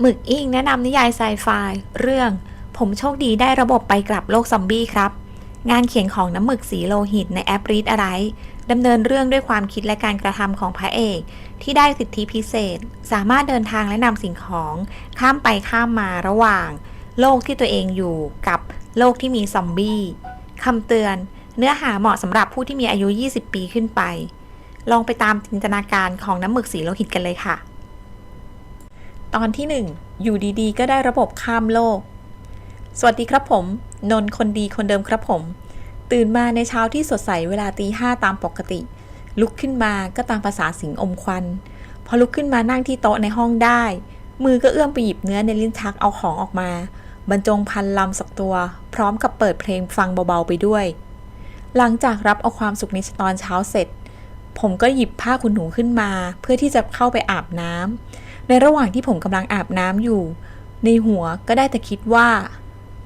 หมึกอิงแนะนำนิยายไซไฟเรื่อง ผมโชคดีได้ระบบไปกลับโลกซอมบี้ครับ งานเขียนของน้ำหมึกสีโลหิตในแอปรีดอะไรดำเนินเรื่องด้วยความคิดและการกระทำของพระเอก ที่ได้สิทธิพิเศษ สามารถเดินทางและนำสิ่งของ ข้ามไปข้ามมาระหว่าง โลกที่ตัวเองอยู่กับโลกที่มีซอมบี้คำเตือน เนื้อหาเหมาะสำหรับผู้ที่มีอายุ 20 ปีขึ้นไป ลองไปตามจินตนาการของน้ำหมึกสีโลหิตกันเลยค่ะ ตอนที่ 1 อยู่ดีๆ ก็ได้ระบบข้ามโลก สวัสดีครับผม นนท์คนดีคนเดิมครับผม ตื่นมาในเช้าที่สดใสเวลาตีห้าตามปกติ ลุกขึ้นมาก็ตามภาษาสิงอมควัน พอลุกขึ้นมานั่งที่โต๊ะในห้องได้ มือก็เอื้อมไปหยิบเนื้อในลิ้นชักเอาของออกมา บรรจงพันลำสักตัว พร้อมกับเปิดเพลงฟังเบาๆไปด้วย หลังจากรับเอาความสุขในตอนเช้าเสร็จ ผมก็หยิบผ้าขนหนูขึ้นมา เพื่อที่จะเข้าไปอาบน้ำ ในระหว่างที่ผมกำลังอาบน้ำอยู่ ในหัวก็ได้แต่คิดว่า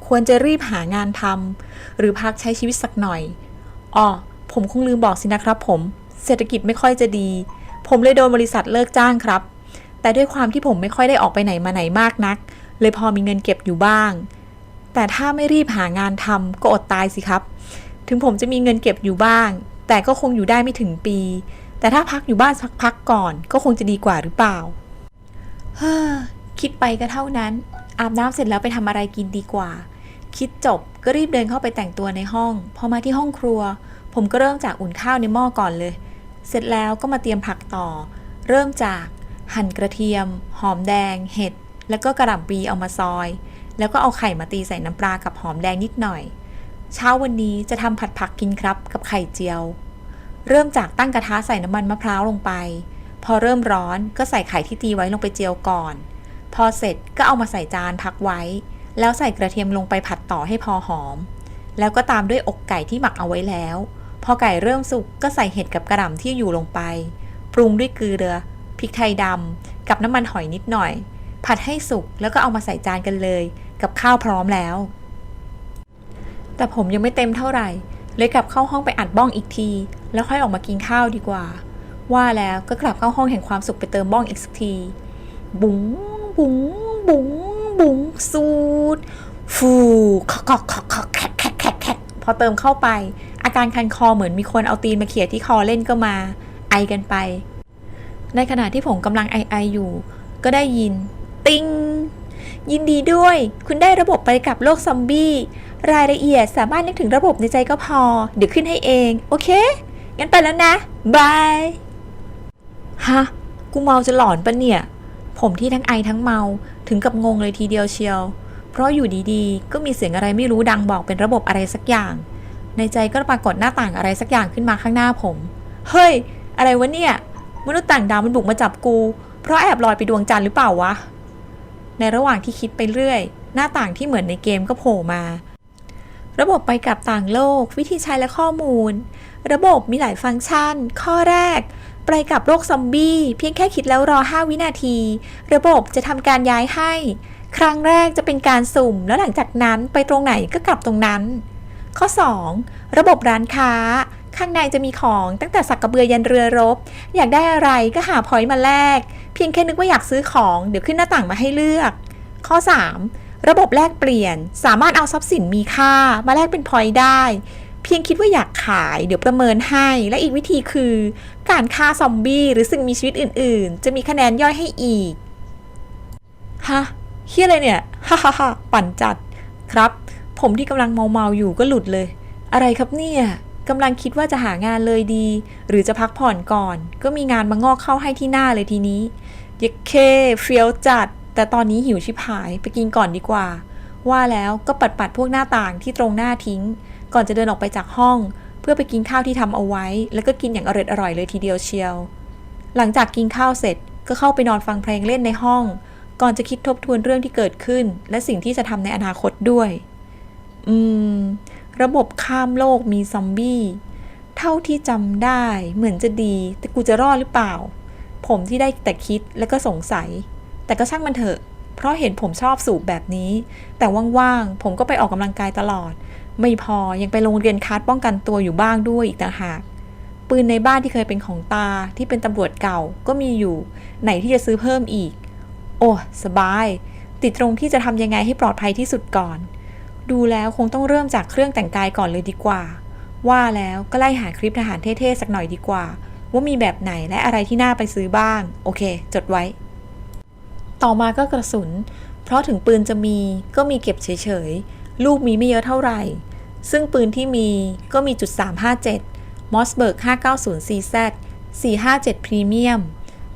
ควรจะรีบหางานทำหรือพักใช้ชีวิตสักหน่อยอ๋อผมคงลืมบอกสินะครับ ผมเศรษฐกิจไม่ค่อยจะดี ผมเลยโดนบริษัทเลิกจ้างครับ แต่ด้วยความที่ผมไม่ค่อยได้ออกไปไหนมาไหนมากนัก เลยพอมีเงินเก็บอยู่บ้าง แต่ถ้าไม่รีบหางานทำก็อดตายสิครับ ถึงผมจะมีเงินเก็บอยู่บ้าง แต่ก็คงอยู่ได้ไม่ถึงปี แต่ถ้าพักอยู่บ้านสักพักก่อน ก็คงจะดีกว่าหรือเปล่า คิดไปก็เท่านั้น อาบน้ำเสร็จแล้วไปทำอะไรกินดีกว่า คิดจบก็รีบเดินเข้าไปแต่งตัวในห้อง พอมาที่ห้องครัว ผมก็เริ่มจากอุ่นข้าวในหม้อก่อนเลย เสร็จแล้วก็มาเตรียมผักต่อ เริ่มจากหั่นกระเทียม หอมแดง เห็ด แล้วก็กระหล่ำปีเอามาซอย แล้วก็เอาไข่มาตีใส่น้ำปลากับหอมแดงนิดหน่อย เช้าวันนี้จะทำผัดผักกินครับกับไข่เจียว เริ่มจากตั้งกระทะใส่น้ำมันมะพร้าวลงไป พอเริ่มร้อนก็ใส่ไข่ที่ตีไว้ลงไปเจียวก่อน พอเสร็จก็เอามาใส่จานพักไว้ แล้วใส่กระเทียมลงไปผัดต่อให้พอหอม แล้วก็ตามด้วยอกไก่ที่หมักเอาไว้แล้ว พอไก่เริ่มสุกก็ใส่เห็ดกับกระหล่ำที่อยู่ลงไป ปรุงด้วยเกลือพริกไทยดำกับน้ำมันหอยนิดหน่อย ผัดให้สุกแล้วก็เอามาใส่จานกันเลย กับข้าวพร้อมแล้ว แต่ผมยังไม่เต็มเท่าไหร่ เลยกลับเข้าห้องไปอัดบ้องอีกที แล้วค่อยออกมากินข้าวดีกว่า ว่าแล้วก็กลับเข้าห้องแห่งความสุขไปเติมบ้องอีกสักที บุ๋งบุ๋งบุ๋งบุ๋งสูดฟูคอกคอกคอกคอแคกแคกแคกแคกพอเติมเข้าไป อาการคันคอเหมือนมีคนเอาตีนมาเขี่ยที่คอเล่นก็มา ไอกันไป ในขณะที่ผมกำลังไอไออยู่ ก็ได้ยิน ติงยินดีด้วย คุณได้ระบบไปกับโลกซอมบี้ รายละเอียดสามารถนึกถึงระบบในใจก็พอ เดี๋ยวขึ้นให้เอง โอเค งั้นไปแล้วนะ บาย ฮะ กูเมาจะหลอนปะเนี่ย ผมที่ทั้งไอทั้งเมาถึงกับงงเลยทีเดียวเชียว เพราะอยู่ดีๆ ก็มีเสียงอะไรไม่รู้ดังบอกเป็นระบบอะไรสักอย่าง ในใจก็ปรากฏหน้าต่างอะไรสักอย่างขึ้นมาข้างหน้าผม เฮ้ย อะไรวะเนี่ย มนุษย์ต่างดาวมันบุกมาจับกู เพราะแอบลอยไปดวงจันทร์หรือเปล่าวะ ในระหว่างที่คิดไปเรื่อย หน้าต่างที่เหมือนในเกมก็โผล่มา ระบบไปกับต่างโลก วิธีใช้และข้อมูล ระบบมีหลายฟังก์ชัน ข้อแรก ไปกับโลกซอมบี้เพียงแค่คิดแล้วรอ 5 วินาที ระบบจะทำการย้ายให้ ครั้งแรกจะเป็นการสุ่ม แล้วหลังจากนั้นไปตรงไหนก็กลับตรงนั้น ข้อ 2 ระบบร้านค้า ข้างในจะมีของตั้งแต่สักกระเบือยันเรือรบ อยากได้อะไรก็หาพอยต์มาแลกเพียงแค่นึกว่าอยากซื้อของเดี๋ยวขึ้นหน้าต่างมาให้เลือก ข้อ 3 ระบบแลกเปลี่ยนสามารถเอาทรัพย์สินมีค่ามาแลกเป็นพอยต์ได้ พียงคิดว่าอยากขายเดี๋ยวประเมินให้ และอีกวิธีคือ การฆ่าซอมบี้หรือสิ่งมีชีวิตอื่น ๆ จะมีคะแนนย่อยให้อีก ฮะเฮียอะไรเนี่ย ฮ่าฮ่าฮ่าปั่นจัด ครับ ผมที่กำลังเมาๆอยู่ก็หลุดเลย อะไรครับเนี่ยกำลังคิดว่าจะหางานเลยดี หรือจะพักผ่อนก่อน ก็มีงานมางอกเข้าให้ที่หน้าเลยทีนี้เยกเคเฟี้ยวจัด แต่ตอนนี้หิวชิบหายไปกินก่อนดีกว่า ว่าแล้วก็ปัดปัดพวกหน้าต่างที่ตรงหน้าทิ้ง ก่อนจะเดินออกไปจากห้อง เพื่อไปกินข้าวที่ทำเอาไว้ แล้วก็กินอย่างอร่อยอร่อยๆเลยทีเดียวเชียว หลังจากกินข้าวเสร็จก็เข้าไปนอนฟังเพลงเล่นในห้อง ก่อนจะคิดทบทวนเรื่องที่เกิดขึ้น และสิ่งที่จะทำในอนาคตด้วย อืม ระบบข้ามโลกมีซอมบี้เท่าที่จำได้เหมือนจะดี แต่กูจะรอดหรือเปล่า ผมที่ได้แต่คิดแล้วก็สงสัย แต่ก็ช่างมันเถอะ เพราะเห็นผมชอบสูบแบบนี้ แต่ว่างๆ ผมก็ไปออกกำลังกายตลอด ไม่พอยังไปโรงเรียนคาดป้องกันตัวอยู่บ้างด้วยอีกต่างหาก ปืนในบ้านที่เคยเป็นของตาที่เป็นตำรวจเก่าก็มีอยู่ ไหนที่จะซื้อเพิ่มอีก โอ้สบาย ติดตรงที่จะทำยังไงให้ปลอดภัยที่สุดก่อน ดูแล้วคงต้องเริ่มจากเครื่องแต่งกายก่อนเลยดีกว่า ว่าแล้วก็ไล่หาคลิปทหารเท่ๆสักหน่อยดีกว่า ว่ามีแบบไหนและอะไรที่น่าไปซื้อบ้าง โอเค จดไว้ ต่อมาก็กระสุน เพราะถึงปืนจะมีก็มีเก็บเฉยๆลูกมีไม่เยอะเท่าไหร่ ซึ่งปืนที่มีก็มีจุด357 Mossberg 590 CZ 457 Premium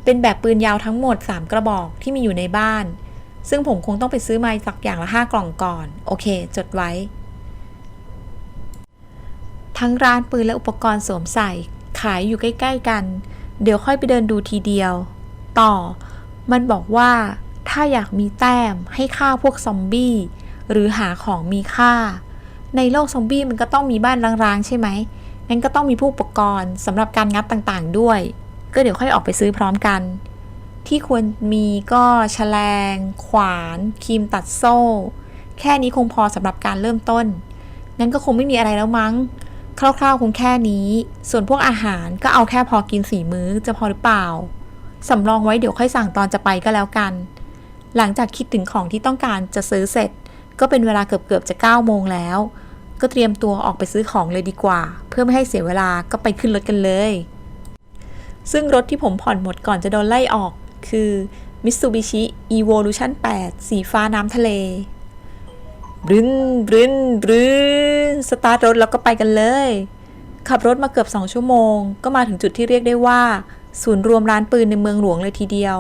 เป็นแบบปืนยาวทั้งหมด 3 กระบอกที่มีอยู่ในบ้าน ซึ่งผมคงต้องไปซื้อมาสักอย่างละ 5 กล่องก่อน โอเค จดไว้ ทั้งร้านปืนและอุปกรณ์สวมใส่ ขายอยู่ใกล้ ๆ กัน เดี๋ยวค่อยไปเดินดูทีเดียว ต่อ มันบอกว่า ถ้าอยากมีแต้มให้ฆ่าพวกซอมบี้ หรือหาของมีค่า ในโลกซอมบี้มันก็ต้องมีบ้านร้างๆใช่ไหมงั้นก็ต้องมีผู้อุปกรณ์สำหรับการงัดต่างๆด้วย ก็เดี๋ยวค่อยออกไปซื้อพร้อมกัน ที่ควรมีก็แฉลง ขวานครีมตัดโซ่ แค่นี้คงพอสำหรับการเริ่มต้น งั้นก็คงไม่มีอะไรแล้วมั้ง คร่าวๆคงแค่นี้ ส่วนพวกอาหารก็เอาแค่พอกินสี่มื้อจะพอหรือเปล่าสำรองไว้เดี๋ยวค่อยสั่งตอนจะไปก็แล้วกัน หลังจากคิดถึงของที่ต้องการจะซื้อเสร็จ ก็เป็นเวลาเกือบๆจะ9โมงแล้ว ก็เตรียมตัวออกไปซื้อของเลยดีกว่า เพื่อไม่ให้เสียเวลาก็ไปขึ้นรถกันเลย ซึ่งรถที่ผมผ่อนหมดก่อนจะโดนไล่ออก คือ Mitsubishi Evolution 8 สีฟ้าน้ำทะเลบรึนบรึนบรึนสตาร์ทรถแล้วก็ไปกันเลย ขับรถมาเกือบ 2 ชั่วโมง ก็มาถึงจุดที่เรียกได้ว่า ศูนย์รวมร้านปืนในเมืองหลวงเลยทีเดียว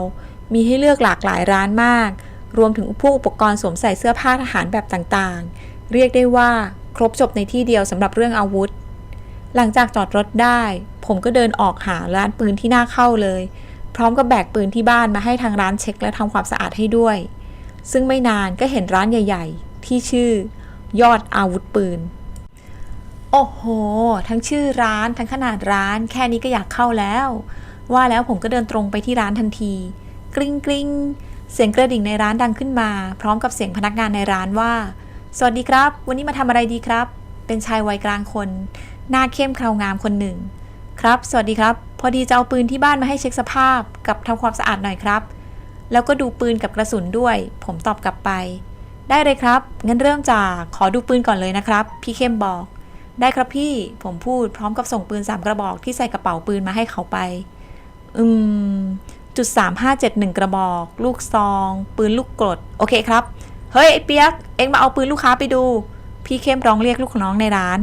มีให้เลือกหลากหลายร้านมาก รวมถึงพวกอุปกรณ์สวมใส่เสื้อผ้าทหารแบบต่างๆ เรียกได้ว่า ครบจบในที่เดียวสำหรับเรื่องอาวุธ หลังจากจอดรถได้ ผมก็เดินออกหาร้านปืนที่น่าเข้าเลย พร้อมกับแบกปืนที่บ้านมาให้ทางร้านเช็คและทำความสะอาดให้ด้วย ซึ่งไม่นานก็เห็นร้านใหญ่ ๆ ที่ชื่อ ยอดอาวุธปืน โอ้โห ทั้งชื่อร้านทั้งขนาดร้าน แค่นี้ก็อยากเข้าแล้ว ว่าแล้วผมก็เดินตรงไปที่ร้านทันที กริ๊งกริ๊งเสียงกระดิ่งในร้านดังขึ้นมา พร้อมกับเสียงพนักงานในร้านว่า สวัสดีครับ วันนี้มาทำอะไรดีครับ เป็นชายวัยกลางคน หน้าเข้มเครางามคนหนึ่ง ครับ สวัสดีครับ พอดีจะเอาปืนที่บ้านมาให้เช็คสภาพ กับทำความสะอาดหน่อยครับ แล้วก็ดูปืนกับกระสุนด้วย ผมตอบกลับไป ได้เลยครับ งั้นเริ่มจากขอดูปืนก่อนเลยนะครับ พี่เข้มบอก ได้ครับพี่ ผมพูดพร้อมกับส่งปืนสามกระบอกที่ใส่กระเป๋าปืนมาให้เขาไป อืม จุดสามห้าเจ็ดหนึ่งกระบอก ลูกซอง ปืนลูกกรด โอเคครับ เฮ้ยไอ้เปียก เอ็งมาเอาปืนลูกค้าไปดู พี่เข้มร้องเรียกลูกน้องในร้าน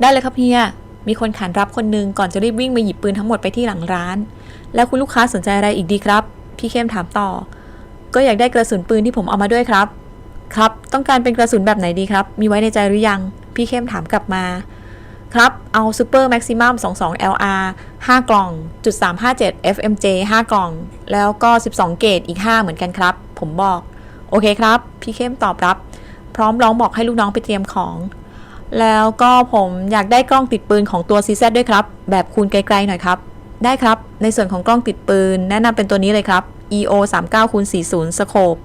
ได้เลยครับเฮีย มีคนขานรับคนหนึ่งก่อนจะรีบวิ่งมาหยิบปืนทั้งหมดไปที่หลังร้าน แล้วคุณลูกค้าสนใจอะไรอีกดีครับ พี่เข้มถามต่อ ก็อยากได้กระสุนปืนที่ผมเอามาด้วยครับ ครับ ต้องการเป็นกระสุนแบบไหนดีครับ มีไว้ในใจหรือยัง พี่เข้มถามกลับมา ครับ เอา Super Maximum 22 LR 5 กล่องจุด357 FMJ 5 กล่อง แล้วก็ 12 เกตอีก 5 เหมือนกันครับ ผมบอก โอเคครับ พี่เข้มตอบรับ พร้อมร้องบอกให้ลูกน้องไปเตรียมของ แล้วก็ผมอยากได้กล้องติดปืนของตัว CZ ด้วยครับ แบบคูณไกลๆหน่อยครับ ได้ครับ ในส่วนของกล้องติดปืน แนะนำเป็นตัวนี้เลยครับ EO 39คูณ40 Scope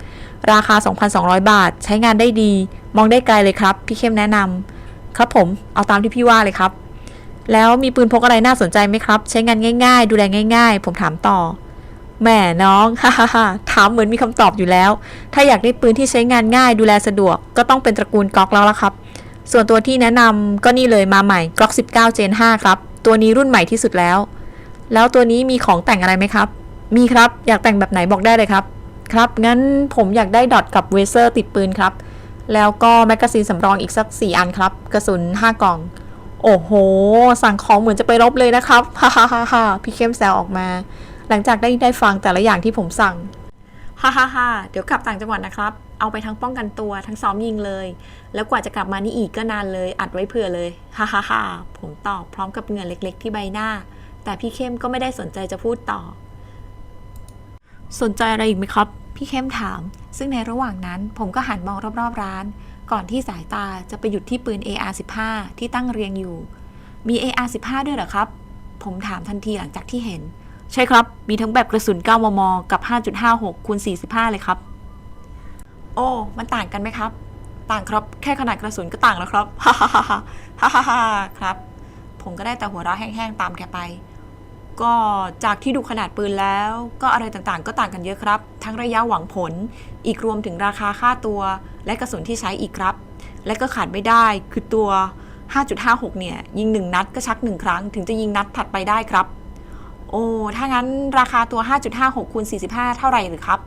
ราคา 2,200 บาท ใช้งานได้ดี มองได้ไกลเลยครับ พี่เข้มแนะนำครับผมเอาตามที่พี่ว่าเลยครับ แล้วมีปืนพกอะไรน่าสนใจไหมครับ ใช้งานง่าย ๆ ดูแลง่าย ๆ ผมถามต่อ แหม่น้องฮ่าฮ่าฮ่าถามเหมือนมีคำตอบอยู่แล้ว ถ้าอยากได้ปืนที่ใช้งานง่ายดูแลสะดวก ก็ต้องเป็นตระกูลก๊อกแล้วล่ะครับ ส่วนตัวที่แนะนำก็นี่เลยมาใหม่ Glock 19 Gen 5ครับ ตัวนี้รุ่นใหม่ที่สุดแล้ว แล้วตัวนี้มีของแต่งอะไรไหมครับ มีครับอยากแต่งแบบไหนบอกได้เลยครับ ครับ งั้นผมอยากได้ดอทกับเวเซอร์ติดปืนครับ แล้วก็แมกกาซีนสำรองอีกสัก 4 อันครับ กระสุน 5 กล่อง โอ้โห สั่งของเหมือนจะไปรบเลยนะครับฮ่าฮ่าฮ่าฮ่าพี่เข้มแซวออกมา หลังจากได้ได้ฟังแต่ละอย่างที่ผมสั่ง ฮ่าฮ่าฮ่าเดี๋ยวกลับต่างจังหวัดนะครับ เอาไปทั้งป้องกันตัวทั้งซ้อมยิงเลย แล้วกว่าจะกลับมานี่อีกก็นานเลย อัดไว้เผื่อเลย ฮ่าฮ่าฮ่าผมตอบพร้อมกับเงื่อเล็ก ๆ ที่ใบหน้า แต่พี่เข้มก็ไม่ได้สนใจจะพูดต่อ สนใจอะไรอีกไหมครับ พี่เข้มถาม ซึ่งในระหว่างนั้นผมก็หันมองรอบๆร้าน ก่อนที่สายตาจะไปหยุดที่ปืน AR-15 ที่ตั้งเรียงอยู่ มี AR-15 ด้วยเหรอครับ ผมถามทันทีหลังจากที่เห็น ใช่ครับ มีทั้งแบบกระสุน 9 มม กับ 5.56 คูณ 45 เลยครับ โอ้ มันต่างกันไหมครับ ต่างครับ แค่ขนาดกระสุนก็ต่างแล้วครับ ฮ่าฮ่าฮ่าฮ่าฮ่าฮ่าครับ ผมก็ได้แต่หัวเราะแห้งๆ ตามแกไป ก็จากที่ดูขนาดปืนแล้ว ก็อะไรต่างๆ ก็ต่างกันเยอะครับ ทั้งระยะหวังผล อีกรวมถึงราคาค่าตัว และกระสุนที่ใช้อีกครับ และก็ขาดไม่ได้คือตัว 5.56 เนี่ย ยิง 1 นัดก็ชัก 1 ครั้ง ถึงจะยิงนัดถัดไปได้ครับ โอ้ ถ้างั้นราคาตัว 5.56คูณ45 เท่าไหร่หรือครับ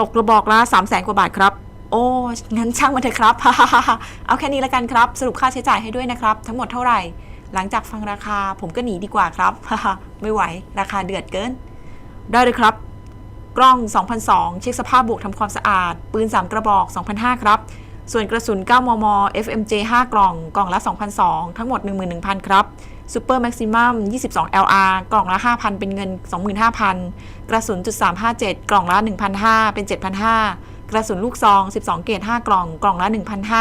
ตกกระบอกละ3 0 0แสนกว่าบาทครับ โอ้ งั้นช่างมันเถอะครับ เอาแค่นี้ละกันครับ สรุปค่าใช้จ่ายให้ด้วยนะครับ ทั้งหมดเท่าไหร่ หลังจากฟังราคาผมก็หนีดีกว่าครับ ไม่ไหว ราคาเดือดเกิน ได้เลยครับ กล้อง 2002 เช็คสภาพบวกทำความสะอาด ปืน 3 กระบอก2,500ครับ ส่วนกระสุน 9 มม FMJ 5 กล่อง กล่องละ2,200ทั้งหมด 11,000 ครับ Super Maximum 22 LR กล่องละ 5,000 เป็นเงิน 25,000 กระสุนจุด357 กล่องละ 1,500 เป็น 7,500 กระสุนลูกซอง 12 เกรด5กล่อง กล่องละ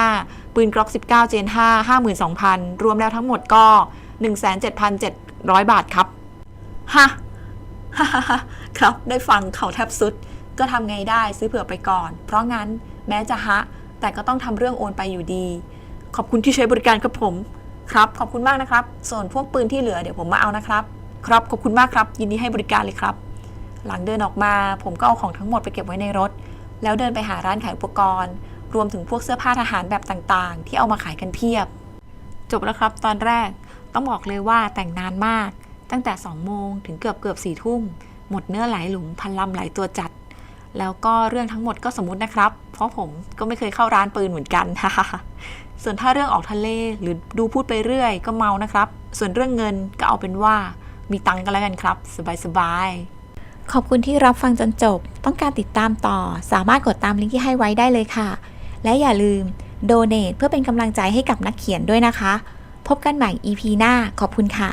1,500 ปืนกล็อก 19 เจน 5 52,000 รวมแล้วทั้งหมดก็ 17,700 บาทครับ ฮะครับ ได้ฟังเขาแทบสุด ก็ทำไงได้ซื้อเผื่อไปก่อน เพราะงั้นแม้จะฮะ แต่ก็ต้องทำเรื่องโอนไปอยู่ดี ขอบคุณที่ใช้บริการครับผม ครับ ขอบคุณมากนะครับ ส่วนพวกปืนที่เหลือเดี๋ยวผมมาเอานะครับ ครับ ขอบคุณมากครับ ยินดีให้บริการเลยครับ หลังเดินออกมา ผมก็เอาของทั้งหมดไปเก็บไว้ในรถ แล้วเดินไปหาร้านขายอุปกรณ์ รวมถึงพวกเสื้อผ้าทหารแบบต่างๆ ที่เอามาขายกันเพียบ จบแล้วครับ ตอนแรก ต้องบอกเลยว่าแต่งนานมาก ตั้งแต่2โมงถึงเกือบเกือบสี่ทุ่ม หมดเนื้อหลายหลุมพันลำหลายตัวจัด แล้วก็เรื่องทั้งหมดก็สมมตินะครับ ราะผมก็ไม่เคยเข้าร้านปืนเหมือนกัน ส่วนถ้าเรื่องออกทะเลหรือดูพูดไปเรื่อยก็เมานะครับ ส่วนเรื่องเงินก็เอาเป็นว่ามีตังค์กันแล้วกันครับ สบายๆ ขอบคุณที่รับฟังจนจบ ต้องการติดตามต่อ สามารถกดตามลิงก์ที่ให้ไว้ได้เลยค่ะ และอย่าลืมโดเน a t เพื่อเป็นกำลังใจให้กับนักเขียนด้วยนะคะ พบกันใหม่ EP หน้า ขอบคุณค่ะ